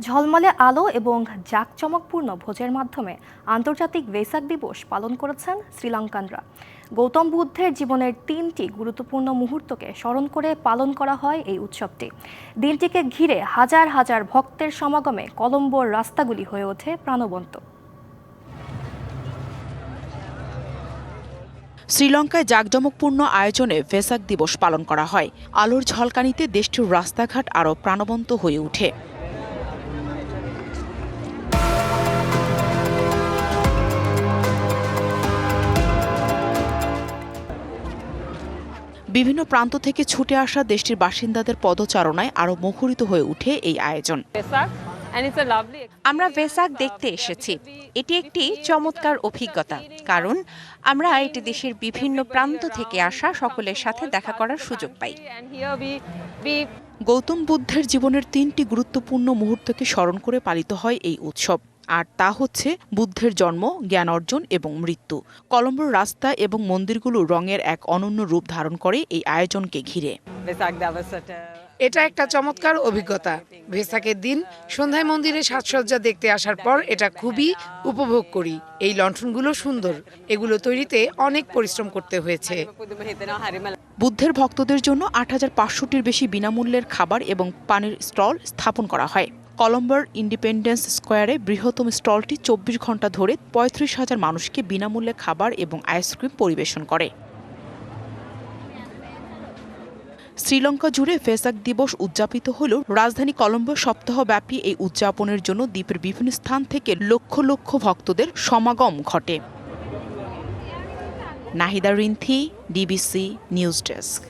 ঝলমলে আলো এবং জাঁকজমকপূর্ণ ভোজের মাধ্যমে আন্তর্জাতিক ভেসাক দিবস পালন করেছেন শ্রীলঙ্কানরা। গৌতম বুদ্ধের জীবনের তিনটি গুরুত্বপূর্ণ মুহূর্তকে স্মরণ করে পালন করা হয় এই উৎসবটি। দিনটিকে ঘিরে হাজার হাজার ভক্তের সমাগমে কলম্বোর রাস্তাগুলি হয়ে ওঠে প্রাণবন্ত। শ্রীলঙ্কায় জাঁকজমকপূর্ণ আয়োজনে ভেসাক দিবস পালন করা হয়। আলোর ঝলকানিতে দেশটির রাস্তাঘাট আরও প্রাণবন্ত হয়ে ওঠে। বিভিন্ন প্রান্ত থেকে ছুটে আসা দেশটির বাসিন্দাদের পদচারণায় আরও মুখরিত হয়ে ওঠে এই আয়োজন। আমরা ভেসাক দেখতে এসেছি। এটি একটি চমৎকার অভিজ্ঞতা কারণ আমরা এটি দেশের বিভিন্ন প্রান্ত থেকে আসা সকলের সাথে দেখা করার সুযোগ পাই। গৌতম বুদ্ধের জীবনের তিনটি গুরুত্বপূর্ণ মুহূর্তকে স্মরণ করে পালিত হয় এই উৎসব। আর তা হচ্ছে বুদ্ধের জন্ম জ্ঞান অর্জন এবং মৃত্যু। কলম্বোর রাস্তা এবং মন্দিরগুলো রঙের এক অনন্য রূপ ধারণ করে এই আয়োজনকে ঘিরে। এটা একটা চমৎকার অভিজ্ঞতা। ভেসাকের দিন সন্ধ্যায় মন্দিরে সাজসজ্জা দেখতে আসার পর এটা খুবই উপভোগ করি। এই লণ্ঠনগুলো সুন্দর। এগুলো তৈরিতে অনেক পরিশ্রম করতে হয়েছে. বুদ্ধের ভক্তদের জন্য আট হাজার পাঁচশোটির বেশি বিনামূল্যের খাবার এবং পানির স্টল স্থাপন করা হয়। কলম্বোর ইন্ডিপেন্ডেন্স স্কোয়ারে বৃহত্তম স্টলটি চব্বিশ ঘণ্টা ধরে পঁয়ত্রিশ হাজার মানুষকে বিনামূল্যে খাবার এবং আইসক্রিম পরিবেশন করে। শ্রীলঙ্কা জুড়ে ফেসাক দিবস উদযাপিত হল রাজধানী কলম্বো সপ্তাহব্যাপী এই উদযাপনের জন্য দ্বীপের বিভিন্ন স্থান থেকে লক্ষ লক্ষ ভক্তদের সমাগম ঘটে। Nahida Rinthi, DBC news desk.